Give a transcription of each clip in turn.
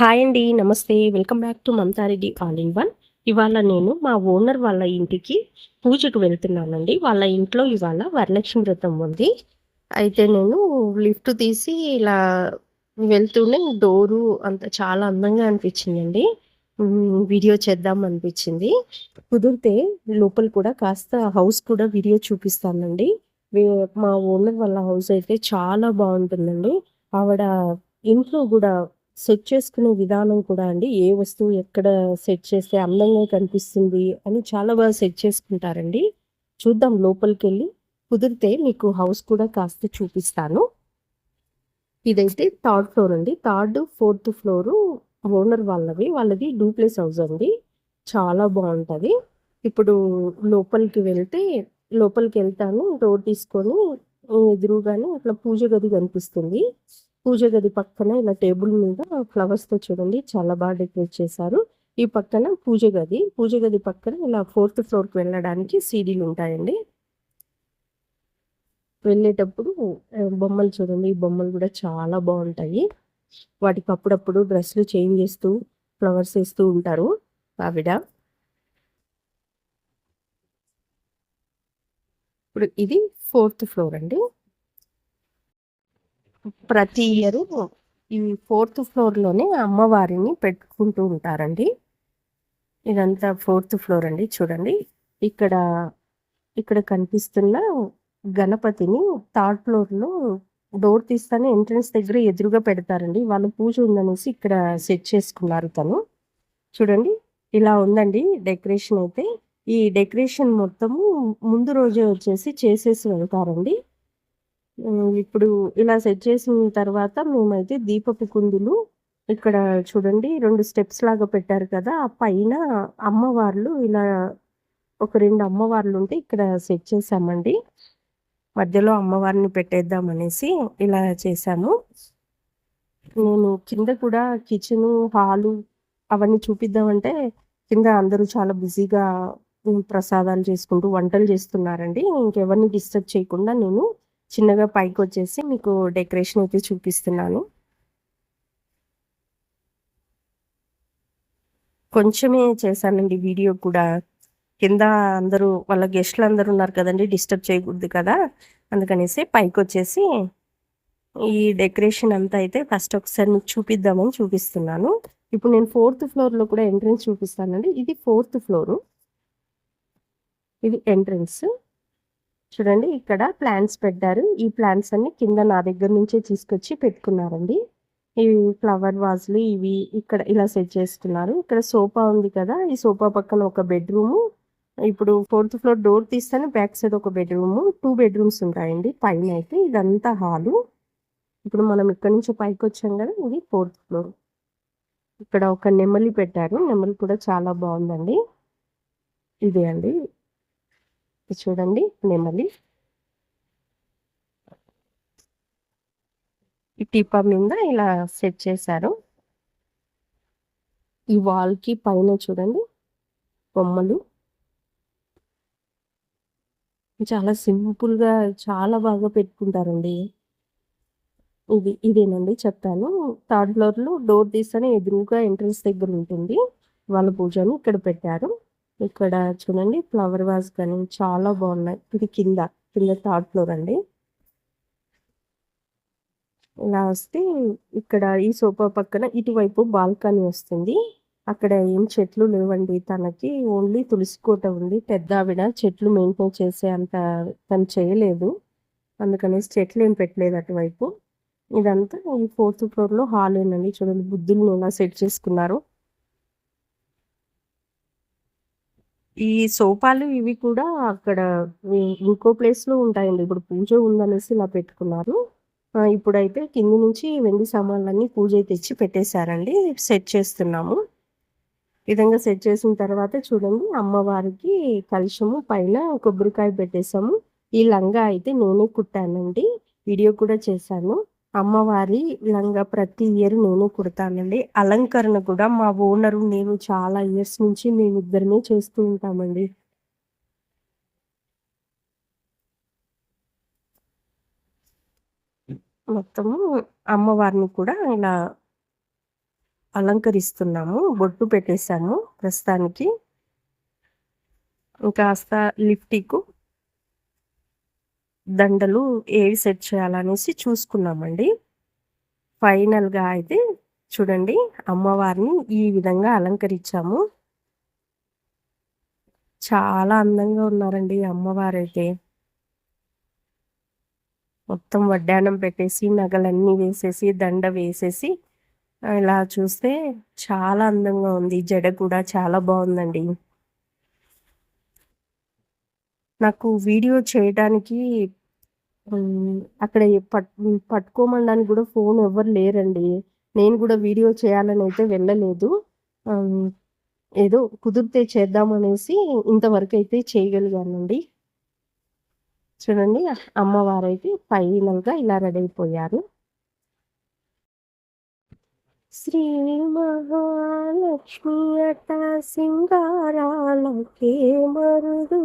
Hi అండి నమస్తే. Welcome back to Mamata Reddy all in one. ఇవాళ నేను మా ఓనర్ వాళ్ళ ఇంటికి పూజకు వెళ్తున్నానండి. వాళ్ళ ఇంట్లో ఇవాళ వరలక్ష్మి వ్రతం ఉంది. అయితే నేను లిఫ్ట్ తీసి ఇలా వెళ్తూనే డోరు అంత చాలా అందంగా అనిపించిందండి. వీడియో చేద్దాం అనిపించింది. కుదిరితే లోపల కూడా కాస్త హౌస్ కూడా వీడియో చూపిస్తానండి. మా ఓనర్ వాళ్ళ హౌస్ అయితే చాలా బాగుంటుందండి. ఆవిడ ఇంట్లో కూడా సెట్ చేసుకునే విధానం కూడా అండి. ఏ వస్తువు ఎక్కడ సెట్ చేస్తే అందంగా కనిపిస్తుంది అని చాలా బాగా సెట్ చేసుకుంటారండి. చూద్దాం లోపలికి వెళ్ళి కుదిరితే మీకు హౌస్ కూడా కాస్త చూపిస్తాను. ఇదైతే థర్డ్ ఫ్లోర్ అండి. థర్డ్ ఫోర్త్ ఫ్లోరు ఓనర్ వాళ్ళవి. వాళ్ళది డూప్లెస్ హౌస్ అండి. చాలా బాగుంటుంది. ఇప్పుడు లోపలికి వెళ్తే లోపలికి వెళ్తాను డోర్ తీసుకొని ఎదురుగానే అట్లా పూజ గది కనిపిస్తుంది. పూజ గది పక్కన ఇలా టేబుల్ మీద ఫ్లవర్స్తో చూడండి చాలా బాగా డెకరేట్ చేశారు. ఈ పక్కన పూజ గది పూజ గది పక్కన ఇలా ఫోర్త్ ఫ్లోర్కి వెళ్ళడానికి సీడీలు ఉంటాయండి. వెళ్ళేటప్పుడు బొమ్మలు చూడండి ఈ బొమ్మలు కూడా చాలా బాగుంటాయి. వాటికి అప్పుడప్పుడు డ్రెస్లు చేంజ్ చేస్తూ ఫ్లవర్స్ వేస్తూ ఉంటారు ఆవిడ. ఇప్పుడు ఇది ఫోర్త్ ఫ్లోర్ అండి. ప్రతి ఇయర్ ఈ ఫోర్త్ ఫ్లోర్లోనే అమ్మవారిని పెట్టుకుంటూ ఉంటారండి. ఇదంతా ఫోర్త్ ఫ్లోర్ అండి చూడండి. ఇక్కడ ఇక్కడ కనిపిస్తున్న గణపతిని థర్డ్ ఫ్లోర్లో డోర్ తీస్తానే ఎంట్రన్స్ దగ్గర ఎదురుగా పెడతారండి. వాళ్ళు పూజ ఉందనేసి ఇక్కడ సెట్ చేసుకున్నారు తను. చూడండి ఇలా ఉందండి డెకరేషన్ అయితే. ఈ డెకరేషన్ మొత్తము ముందు రోజే వచ్చేసి చేసేసి వెళ్తారండి. ఇప్పుడు ఇలా సెట్ చేసిన తర్వాత మేమైతే దీపపు కుందులు ఇక్కడ చూడండి రెండు స్టెప్స్ లాగా పెట్టారు కదా ఆ పైన అమ్మవార్లు ఇలా ఒక రెండు అమ్మవార్లు ఉంటే ఇక్కడ సెట్ చేసామండి. మధ్యలో అమ్మవారిని పెట్టేద్దాం అనేసి ఇలా చేశాము నేను కింద కూడా కిచెన్ హాలు అవన్నీ చూపిద్దామంటే కింద అందరూ చాలా బిజీగా ప్రసాదాలు చేసుకుంటూ వంటలు చేస్తున్నారండి. ఇంకెవరిని డిస్టర్బ్ చేయకుండా నేను చిన్నగా పైకి వచ్చేసి మీకు డెకరేషన్ అయితే చూపిస్తున్నాను. కొంచెమే చేశానండి వీడియో కూడా. కింద అందరూ వాళ్ళ గెస్ట్లు అందరూ ఉన్నారు కదండి డిస్టర్బ్ చేయకూడదు కదా. అందుకనేసి పైకి వచ్చేసి ఈ డెకరేషన్ అంతా అయితే ఫస్ట్ ఒకసారి మీకు చూపిద్దామని చూపిస్తున్నాను. ఇప్పుడు నేను ఫోర్త్ ఫ్లోర్లో కూడా ఎంట్రన్స్ చూపిస్తానండి. ఇది ఫోర్త్ ఫ్లోరు. ఇది ఎంట్రన్స్. చూడండి ఇక్కడ ప్లాంట్స్ పెట్టారు. ఈ ప్లాంట్స్ అన్ని కింద నా దగ్గర నుంచే తీసుకొచ్చి పెట్టుకున్నారండి. ఇవి ఫ్లవర్ వాజ్లు ఇవి ఇక్కడ ఇలా సెట్ చేసుకున్నారు ఇక్కడ సోఫా ఉంది కదా ఈ సోఫా పక్కన ఒక బెడ్రూమ్ ఇప్పుడు ఫోర్త్ ఫ్లోర్ డోర్ తీస్తేనే బ్యాక్ సైడ్ ఒక బెడ్రూమ్ టూ బెడ్రూమ్స్ ఉంటాయండి పైన అయితే ఇదంతా హాలు ఇప్పుడు మనం ఇక్కడ నుంచి పైకి వచ్చాం కదా ఇది ఫోర్త్ ఫ్లోర్ ఇక్కడ ఒక నెమలి పెట్టారు. నెమలి కూడా చాలా బాగుందండి. ఇదే అండి. చూడండి నెమలి ఈ టీపా మీద ఇలా సెట్ చేశారు. ఈ వాల్కి పైన చూడండి బొమ్మలు. చాలా సింపుల్గా చాలా బాగా పెట్టుకుంటారండి. ఇది ఇదేనండి చెప్తాను. థర్డ్ ఫ్లోర్లో డోర్ తీస్తేనే ఎదురుగా ఎంట్రన్స్ దగ్గర ఉంటుంది. వాళ్ళ పూజని ఇక్కడ పెట్టారు. ఇక్కడ చూడండి ఫ్లవర్ వాజ్ కానీ చాలా బాగున్నాయి. ఇది కింద కింద థర్డ్ ఫ్లోర్ అండి. ఇలా వస్తే ఇక్కడ ఈ సోఫా పక్కన ఇటువైపు బాల్కనీ వస్తుంది. అక్కడ ఏం చెట్లు లేవండి. తనకి ఓన్లీ తులసి కోట ఉంది. పెద్ద ఆవిడ చెట్లు మెయింటైన్ చేసే అంత తను చేయలేదు. అందుకనేసి చెట్లు ఏం పెట్టలేదు అటువైపు. ఇదంతా ఈ ఫోర్త్ ఫ్లోర్లో హాల్ ఏనండి చూడండి బుద్ధుల్ని ఎలా సెట్ చేసుకున్నారు. ఈ సోఫాలు ఇవి కూడా అక్కడ ఇంకో ప్లేస్లో ఉంటాయండి. ఇప్పుడు పూజ ఉందనేసి ఇలా పెట్టుకున్నారు. ఇప్పుడైతే కింది నుంచి వెండి సామాన్లన్నీ పూజ తెచ్చి పెట్టేశారండి. సెట్ చేస్తున్నాము. విధంగా సెట్ చేసిన తర్వాత చూడండి అమ్మవారికి కలుషము పైన కొబ్బరికాయ పెట్టేశాము. ఈ లంగా అయితే నేనే కుట్టానండి. వీడియో కూడా చేశాను. అమ్మవారి లంగా ప్రతి ఇయర్ నేను కుడతానండి. అలంకరణ కూడా మా ఓనరు నేను చాలా ఇయర్స్ నుంచి మేమిద్దరమే చేస్తూ ఉంటామండి. మొత్తము అమ్మవారిని కూడా ఇలా అలంకరిస్తున్నాము బొట్టు పెట్టేశాము ప్రస్తుతానికి. కాస్త లిఫ్టీకు దండలు ఏవి సెట్ చేయాలనేసి చూసుకున్నామండి. ఫైనల్గా అయితే చూడండి అమ్మవారిని ఈ విధంగా అలంకరించాము. చాలా అందంగా ఉన్నారండి అమ్మవారైతే. మొత్తం వడ్డానం పెట్టేసి నగలన్నీ వేసేసి దండ వేసేసి ఇలా చూస్తే చాలా అందంగా ఉంది. జడ కూడా చాలా బాగుందండి. నాకు వీడియో చేయడానికి అక్కడ పట్ పట్టుకోమనడానికి కూడా ఫోన్ ఎవరు లేరండి. నేను కూడా వీడియో చేయాలని అయితే వెళ్ళలేదు. ఏదో కుదిరితే చేద్దామనేసి ఇంతవరకు అయితే చేయగలిగానండి. చూడండి అమ్మవారైతే ఫైనల్గా ఇలా రెడీ అయిపోయారు. శ్రీ మహాలక్ష్మి అట సింగారాలకే మరుదు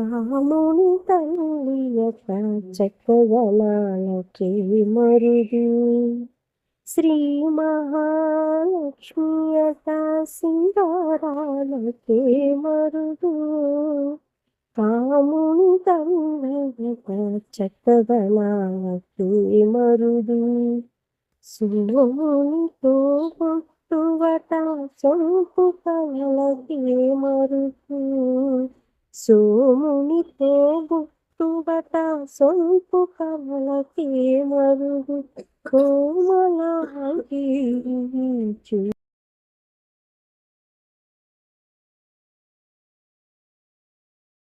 కాముని తల్లి అట చక్కగలాలకే మరుదు శ్రీ మహాలక్ష్మి అట సింగారాలకే మరుదు రాముని తల్లట చక్కదనాలకే మరుదు సులోనితో పుట్టువట సొంపు కలకే మరుదు సోమునితో పుట్టువట సొంపు కలకే మరుదు కోమలాగి